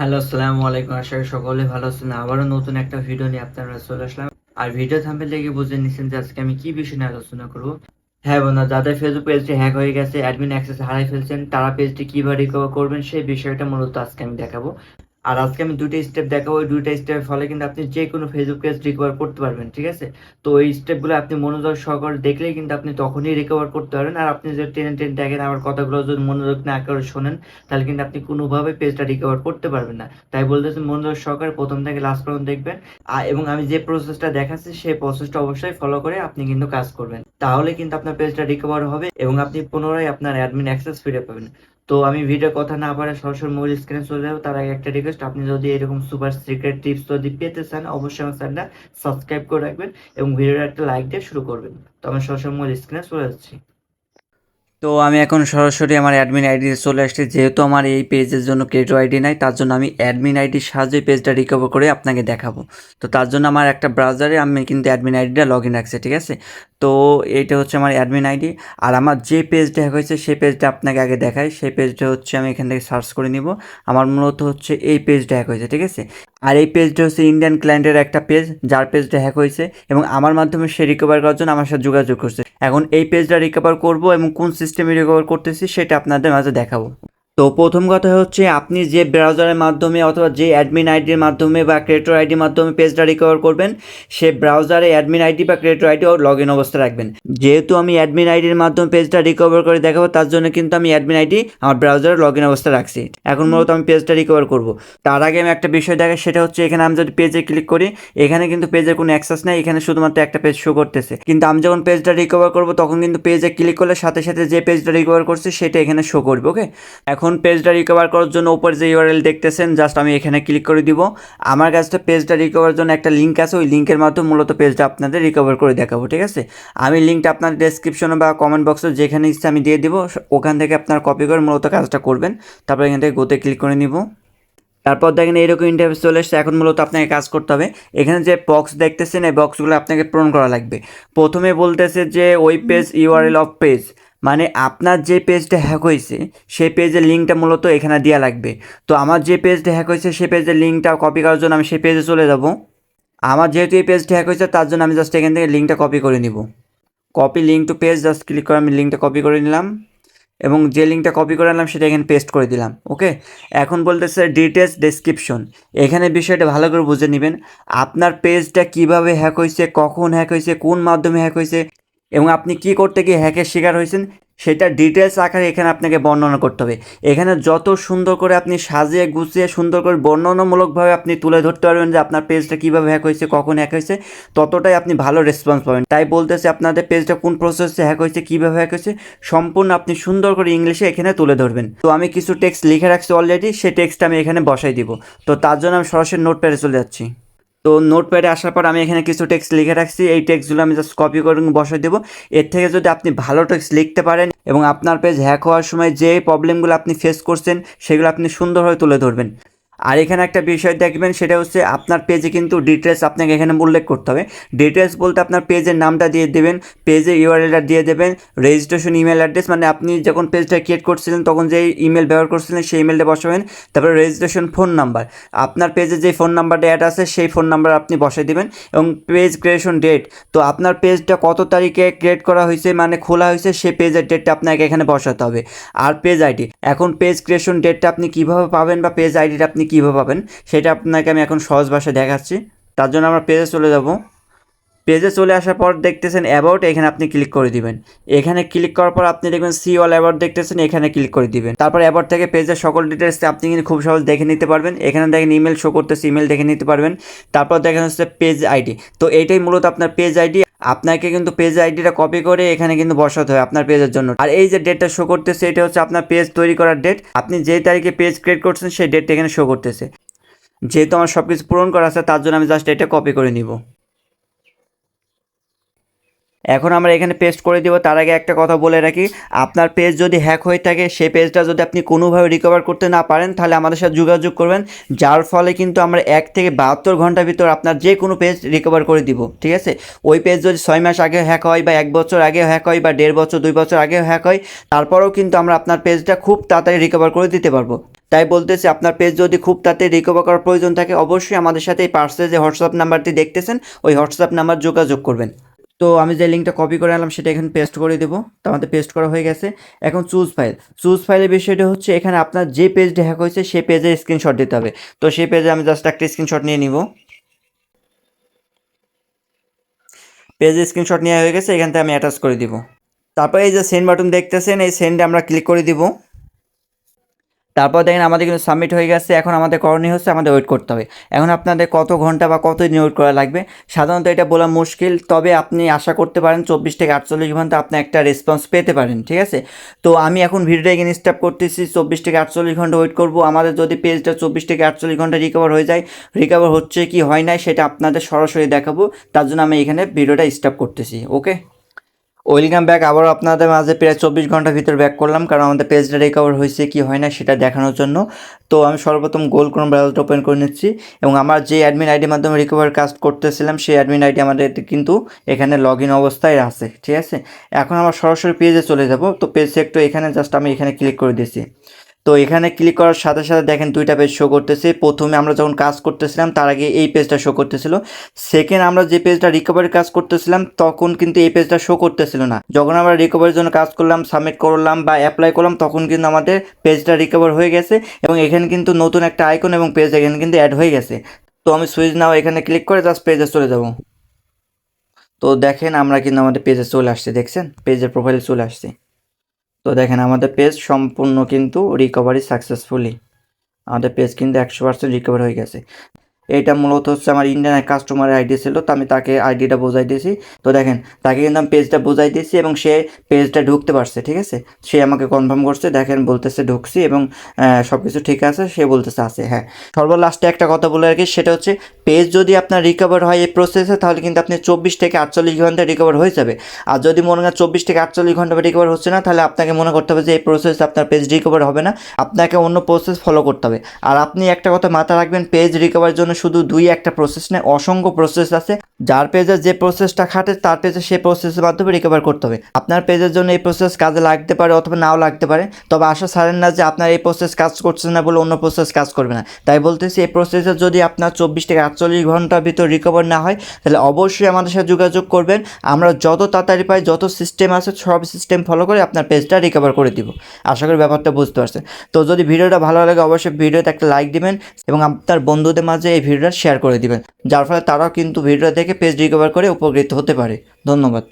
Hello, আসসালামু আলাইকুম। আশা করি সকলে ভালো আছেন। আবারও নতুন একটা ভিডিও নিয়ে আপনারা চলে আসলাম। আর ভিডিও থাম্বেল দেখে বুঝে নিচ্ছেন যে আজকে আমি কি বিষয় নিয়ে আলোচনা করব। হ্যাঁ বন্ধু যাদের ফেসবুক পেজটি হ্যাক হয়ে গেছে অ্যাডমিন অ্যাক্সেস হারাই ফেলছেন, তারা পেজটি কীভাবে রিকভার করবেন সেই বিষয়টা মূলত আজকে আমি দেখাবো। আর আজকে আমি দুইটা স্টেপ দেখাবো, ওই দুইটা স্টেপের ফলে কিন্তু আপনি যে কোনো ফেসবুক পেজ রিকভার করতে পারবেন, ঠিক আছে? তো ওই স্টেপগুলো আপনি মনোযোগ সহকারে দেখলেই কিন্তু আপনি তখনই রিকভার করতে পারবেন। আর আপনি যদি টেনে টেনে দেখেন, আমার কথাগুলো যদি মনোযোগ না করে শোনেন, তাহলে কিন্তু আপনি কোনোভাবে পেজটা রিকভার করতে পারবেন না। তাই বলতেছি, মনোযোগ সহকারে প্রথম থেকে লাস্ট পর্যন্ত দেখবেন। এবং আমি যে প্রসেসটা দেখাচ্ছি, সেই প্রসেসটা অবশ্যই ফলো করে আপনি কিন্তু কাজ করবেন। তাহলে কিন্তু আপনার পেজটা রিকভার হবে এবং আপনি পুনরায় আপনার অ্যাডমিন অ্যাক্সেস ফিরে পাবেন। তো আমি ভিডিও কথা না পারে সরাসরি মূল স্ক্রিনে চলে যাব। তার আগে একটা রিকোয়েস্ট আপনি যদি এরকম সুপার সিক্রেট টিপস যদি পেতে চান, অবশ্যই আমার চ্যানেলটা সাবস্ক্রাইব করে রাখবেন এবং ভিডিওটা একটা লাইক দিয়ে শুরু করবেন। তো আমি সরাসরি মূল স্ক্রিনে চলে যাচ্ছি। তো আমি এখন সরাসরি আমার অ্যাডমিন আইডিতে চলে আসছি। যেহেতু আমার এই পেজের জন্য ক্রেডিট আইডি নাই, তার জন্য আমি অ্যাডমিন আইডির সাহায্যে পেজটা রিকভার করে আপনাকে দেখাবো। তো তার জন্য আমার একটা ব্রাউজারে আমি কিন্তু অ্যাডমিন আইডিটা লগ ইন রাখছি, ঠিক আছে? তো এটা হচ্ছে আমার অ্যাডমিন আইডি আর আমার যে পেজটা হ্যাক হয়েছে, সেই পেজটা আপনাকে আগে দেখাই। সেই পেজটা হচ্ছে আমি এখান থেকে সার্চ করে নিব। আমার মূলত হচ্ছে এই পেজটা হ্যাক হয়েছে, ঠিক আছে? আর এই পেজটা হচ্ছে ইন্ডিয়ান ক্লায়েন্টের একটা পেজ যার পেজটা হ্যাক হয়েছে এবং আমার মাধ্যমে সে রিকভার করার জন্য আমার সাথে যোগাযোগ করছে। এখন এই পেজটা রিকভার করব এবং কোন সিস্টেমে রিকভার করতেছি, সেটা আপনাদের মাঝে দেখাবো। তো প্রথম কথা হচ্ছে আপনি যে ব্রাউজারের মাধ্যমে অথবা যে অ্যাডমিন আইডির মাধ্যমে বা ক্রিয়েটর আইডির মাধ্যমে পেজটা রিকভার করবেন, সে ব্রাউজারে অ্যাডমিন আইডি বা ক্রিয়েটর আইডি ও লগ ইন অবস্থা রাখবেন। যেহেতু আমি অ্যাডমিন আইডির মাধ্যমে পেজটা রিকভার করে দেখাবো, তার জন্য কিন্তু আমি অ্যাডমিন আইডি আমার ব্রাউজারে লগ ইন অবস্থা রাখছি। এখন মূলত আমি পেজটা রিকভার করব। তার আগে আমি একটা বিষয় দেখাই, সেটা হচ্ছে এখানে আমি যদি পেজে ক্লিক করি, এখানে কিন্তু পেজের কোনো অ্যাক্সেস নেই, এখানে শুধুমাত্র একটা পেজ শো করতেছে। কিন্তু আমি যখন পেজটা রিকভার করব, তখন কিন্তু পেজে ক্লিক করলে সাথে সাথে যে পেজটা রিকভার করছে, সেটা এখানে শো করবে ওকে এখন পেজটা রিকভার করার জন্য উপরে যে ইউআরএল দেখতেছেন জাস্ট আমি এখানে ক্লিক করে দিব। আমার কাছে পেজটা রিকভার জন্য একটা লিঙ্ক আছে ওই লিঙ্কের মাধ্যমে মূলত পেজটা আপনাদের রিকভার করে দেখাবো ঠিক আছে? আমি লিঙ্কটা আপনার ডেসক্রিপশনে বা কমেন্ট বক্সে যেখানে ইচ্ছে আমি দিয়ে দিব ওখান থেকে আপনারা কপি করে মূলত কাজটা করবেন। তারপর এখান থেকে গোতে ক্লিক করে নিব। তারপর দেখেন এইরকম ইন্টারফেস চলে এসছে এখন মূলত আপনাকে কাজ করতে হবে। এখানে যে বক্স দেখতেছেন এই বক্সগুলো আপনাকে পূরণ করা লাগবে। প্রথমে বলতেছে যে ওই পেজ ইউআরএল অফ পেজ মানে আপনার যে পেজটা হ্যাক হয়েছে সেই পেজের লিঙ্কটা মূলত এখানে দেওয়া লাগবে। তো আমার যে পেজটা হ্যাক হয়েছে সেই পেজের লিঙ্কটা কপি করার জন্য আমি সেই পেজে চলে যাব। আমার যেহেতু এই পেজটা হ্যাক হয়েছে, তার জন্য আমি জাস্ট এখান থেকে লিঙ্কটা কপি করে নিব। Copy link to page just click করে আমি লিঙ্কটা কপি করে নিলাম। এবং যে লিঙ্কটা কপি করে আনলাম, সেটা এখানে পেস্ট করে দিলাম ওকে এখন বলতেছে ডিটেলস ডেসক্রিপশন এখানে বিষয়টা ভালো করে বুঝে নেবেন। আপনার পেজটা কীভাবে হ্যাক হয়েছে, কখন হ্যাক হয়েছে, কোন মাধ্যমে হ্যাক হয়েছে এবং আপনি কি করতে গিয়ে হ্যাকের শিকার হয়েছেন, সেটা ডিটেলস আকারে এখানে আপনাকে বর্ণনা করতে হবে। এখানে যত সুন্দর করে আপনি সাজিয়ে গুছিয়ে সুন্দর করে বর্ণনামূলকভাবে আপনি তুলে ধরতে পারবেন যে আপনার পেজটা কীভাবে হ্যাক হয়েছে, কখন হ্যাক হয়েছে, ততটাই আপনি ভালো রেসপন্স পাবেন। তাই বলতেছে, আপনাদের পেজটা কোন প্রসেসে হ্যাক হয়েছে, কীভাবে হ্যাক হয়েছে, সম্পূর্ণ আপনি সুন্দর করে ইংলিশে এখানে তুলে ধরবেন। তো আমি কিছু টেক্সট লিখে রাখছি অলরেডি সেই টেক্সটটা আমি এখানে বসাই দিব। তো তার জন্য আমি সরাসরি নোট প্যাডে চলে যাচ্ছি। তো নোটপ্যাডে আসার পর আমি এখানে কিছু টেক্সট লিখে রাখছি। এই টেক্সটগুলো আমি জাস্ট কপি করে বসাই দেবো। এর থেকে যদি আপনি ভালো টেক্সট লিখতে পারেন এবং আপনার পেজ হ্যাক হওয়ার সময় যে প্রবলেমগুলো আপনি ফেস করছেন, সেগুলো আপনি সুন্দরভাবে তুলে ধরবেন। আর এখানে একটা বিষয় দেখবেন, সেটা হচ্ছে আপনার পেজে কিন্তু ডিটেলস আপনাকে এখানে উল্লেখ করতে হবে। ডিটেলস বলতে আপনার পেজের নামটা দিয়ে দেবেন পেজের ইউআরএলটা দিয়ে দেবেন রেজিস্ট্রেশন ইমেল অ্যাড্রেস মানে আপনি যখন পেজটা ক্রিয়েট করছিলেন, তখন যে ইমেল ব্যবহার করছিলেন, সেই ইমেলটা বসাবেন। তারপরে রেজিস্ট্রেশন ফোন নাম্বার আপনার পেজে যে ফোন নাম্বারটা অ্যাড আছে, সেই ফোন নাম্বার আপনি বসাই দেবেন এবং পেজ ক্রিয়েশন ডেট তো আপনার পেজটা কত তারিখে ক্রিয়েট করা হয়েছে মানে খোলা হয়েছে, সেই পেজের ডেটটা আপনাকে এখানে বসাতে হবে। আর পেজ আইডি এখন পেজ ক্রিয়েশন ডেটটা আপনি কীভাবে পাবেন বা পেজ আইডিটা আপনি কীভাবে পাবেন, সেটা আপনাকে আমি এখন সহজ ভাষায় দেখাচ্ছি। তার জন্য আমরা পেজে চলে যাব। পেজে চলে আসার পর দেখতেছেন অ্যাবাউট এখানে আপনি ক্লিক করে দিবেন। এখানে ক্লিক করার পর আপনি দেখবেন সি অল অ্যাবাউট দেখতেছেন, এখানে ক্লিক করে দিবেন। তারপর অ্যাবাউট থেকে পেজের সকল ডিটেলস আপনি কিন্তু খুব সহজ দেখে নিতে পারবেন। এখানে দেখেন ইমেল শো করতেছে ইমেল দেখে নিতে পারবেন। তারপর দেখেন হচ্ছে পেজ আইডি তো এইটাই মূলত আপনার পেজ আইডি আপনাকে কিন্তু পেজ আইডিটা কপি করে এখানে কিন্তু বসাতে হয় আপনার পেজের জন্য। আর এই যে ডেটটা শো করতেছে, এটা হচ্ছে আপনার পেজ তৈরি করার ডেট আপনি যে তারিখে পেজ ক্রিয়েট করছেন, সেই ডেটটা এখানে শো করতেছে। যেহেতু আমার সব কিছু পূরণ করা আছে, তার জন্য আমি জাস্ট এটা কপি করে নিব। এখন আমরা এখানে পেস্ট করে দিব। তার আগে একটা কথা বলে রাখি, আপনার পেজ যদি হ্যাক হয়ে থাকে সেই পেজটা যদি আপনি কোনোভাবে রিকভার করতে না পারেন, তাহলে আমাদের সাথে যোগাযোগ করবেন, যার ফলে কিন্তু আমরা এক থেকে বাহাত্তর ঘণ্টার ভিতর আপনার যে কোনো পেজ রিকভার করে দিব, ঠিক আছে? ওই পেজ যদি ছয় মাস আগে হ্যাক হয় বা এক বছর আগে হ্যাক হয় বা দেড় বছর, দুই বছর আগে হ্যাক হয়, তারপরেও কিন্তু আমরা আপনার পেজটা খুব তাড়াতাড়ি রিকভার করে দিতে পারব। তাই বলতেছি, আপনার পেজ যদি খুব তাড়াতাড়ি রিকভার করার প্রয়োজন থাকে, অবশ্যই আমাদের সাথে এই পার্সে যে হোয়াটসঅ্যাপ নাম্বারটি দেখতেছেন, ওই হোয়াটসঅ্যাপ নাম্বার যোগাযোগ করবেন। তো আমি যে লিঙ্কটা কপি করে আনলাম, সেটা এখানে পেস্ট করে দেবো। তো আমাদের পেস্ট করা হয়ে গেছে। এখন চুজ ফাইল চুজ ফাইলের বিষয়টা হচ্ছে, এখানে আপনার যে পেজটা হ্যাক হয়েছে সেই পেজের স্ক্রিনশট দিতে হবে। তো সেই পেজে আমি জাস্ট একটা স্ক্রিনশট নিয়ে নিব। পেজে স্ক্রিনশট নেওয়া হয়ে গেছে, এখান থেকে আমি অ্যাটাচ করে দিব। তারপর এই যে সেন্ড বাটন দেখতেছেন, এই সেন্ডে আমরা ক্লিক করে দিব। তারপর দেখেন আমাদের কিন্তু সাবমিট হয়ে গেছে, এখন আমাদের করণীয় হচ্ছে আমাদের ওয়েট করতে হবে। এখন আপনাদের কত ঘণ্টা বা কত দিন ওয়েট করা লাগবে? সাধারণত এটা বলা মুশকিল, তবে আপনি আশা করতে পারেন চব্বিশ থেকে আটচল্লিশ ঘণ্টা আপনি একটা রেসপন্স পেতে পারেন, ঠিক আছে? তো আমি এখন ভিডিওটা এখানে স্টাপ করতেছি, চব্বিশ থেকে আটচল্লিশ ঘণ্টা ওয়েট করব। আমাদের যদি পেজটা চব্বিশ থেকে আটচল্লিশ ঘণ্টা রিকভার হয়ে যায় রিকভার হচ্ছে কি হয় নাই সেটা আপনাদের সরাসরি দেখাবো, তার জন্য আমি এখানে ভিডিওটা স্টাপ করতেছি ওকে ওয়েলকাম ব্যাক। আবারও আপনাদের মাঝে প্রায় চব্বিশ ঘণ্টার ভিতরে ব্যাক করলাম, কারণ আমাদের পেজটা রিকভার হয়েছে, কি হয় না সেটা দেখানোর জন্য। তো আমি সর্বপ্রথম গোল ক্রোম ব্রাউজারটা ওপেন করে নিচ্ছি, এবং আমার যে অ্যাডমিন আইডির মাধ্যমে রিকভার কাজ করতেছিলাম, সেই অ্যাডমিন আইডি আমাদের কিন্তু এখানে লগ ইন অবস্থায় আছে, ঠিক আছে? এখন আমরা সরাসরি পেজে চলে যাব। তো পেজ একটু এখানে জাস্ট আমি এখানে ক্লিক করে দিয়েছি। তো এখানে ক্লিক করার সাথে সাথে দেখেন দুইটা পেজ শো করতেছে। প্রথমে আমরা যখন কাজ করতেছিলাম, তার আগে এই পেজটা শো করতেছিল। সেকেন্ড আমরা যে পেজটা রিকভারির কাজ করতেছিলাম, তখন কিন্তু এই পেজটা শো করতেছিল না। যখন আমরা রিকভারির জন্য কাজ করলাম সাবমিট করলাম বা অ্যাপ্লাই করলাম, তখন কিন্তু আমাদের পেজটা রিকভার হয়ে গেছে এবং এখানে কিন্তু নতুন একটা আইকন এবং পেজ এখানে কিন্তু অ্যাড হয়ে গেছে। তো আমি সুইচ নাও এখানে ক্লিক করে জাস্ট পেজে চলে যাব। তো দেখেন আমরা কিন্তু আমাদের পেজে চলে আসছি, দেখছেন? পেজের প্রোফাইলে চলে আসছি। তো দেখেন, আমাদের পেজ সম্পূর্ণ কিন্তু রিকভারি সাকসেসফুলি আমাদের পেজ কিন্তু একশো পার্সেন্ট রিকভার হয়ে গেছে। এটা মূলত হচ্ছে আমার ইন্ডিয়ান কাস্টমারের আইডি ছিল, তো আমি তাকে আইডিটা বোঝাই দিয়েছি। তো দেখেন, তাকে কিন্তু আমি পেজটা বোঝাই দিয়েছি এবং সে পেজটা ঢুকতে পারছে, ঠিক আছে? সে আমাকে কনফার্ম করছে, দেখেন বলতেছে ঢুকছি এবং সব কিছু ঠিক আছে, সে বলতেছে আছে হ্যাঁ। সর্বলাস্টে একটা কথা বলে রাখি, সেটা হচ্ছে পেজ যদি আপনার রিকভার হয় এই প্রসেসে তাহলে কিন্তু আপনি চব্বিশ থেকে আটচল্লিশ ঘণ্টা রিকভার হয়ে যাবে। আর যদি মনে হয় চব্বিশ থেকে আটচল্লিশ ঘণ্টা রিকভার হচ্ছে না, তাহলে আপনাকে মনে করতে হবে যে এই প্রসেস আপনার পেজ রিকভার হবে না। আপনাকে অন্য প্রসেস ফলো করতে হবে। আর আপনি একটা কথা মাথায় রাখবেন পেজ রিকভার জন্য শুধু দুই একটা প্রসেস নেই অসংখ্য প্রসেস আছে। যার পেজে যে প্রসেসটা খাটে, তার পেজে সেই প্রসেসের মাধ্যমে রিকভার করতে হবে। আপনার পেজের জন্য এই প্রসেস কাজে লাগতে পারে অথবা নাও লাগতে পারে। তবে আশা ছাড়েন না যে আপনার এই প্রসেস কাজ করছে না বলে অন্য প্রসেস কাজ করবে না। তাই বলতেছি, এই প্রসেসে যদি আপনার চব্বিশ থেকে আটচল্লিশ ঘণ্টার ভিতর রিকভার না হয়, তাহলে অবশ্যই আমাদের সাথে যোগাযোগ করবেন। আমরা যত তাড়াতাড়ি পাই, যত সিস্টেম আছে, সব সিস্টেম ফলো করে আপনার পেজটা রিকভার করে দিব। আশা করি ব্যাপারটা বুঝতে পারছেন। তো যদি ভিডিওটা ভালো লাগে, অবশ্যই ভিডিওতে একটা লাইক দিবেন এবং আপনার বন্ধুদের মাঝে এই ভিডিওটা শেয়ার করে দিবেন। যার ফলে তারাও কিন্তু ভিডিওটা দেখে পেজ রিকভার করে উপকৃত হতে পারে। ধন্যবাদ।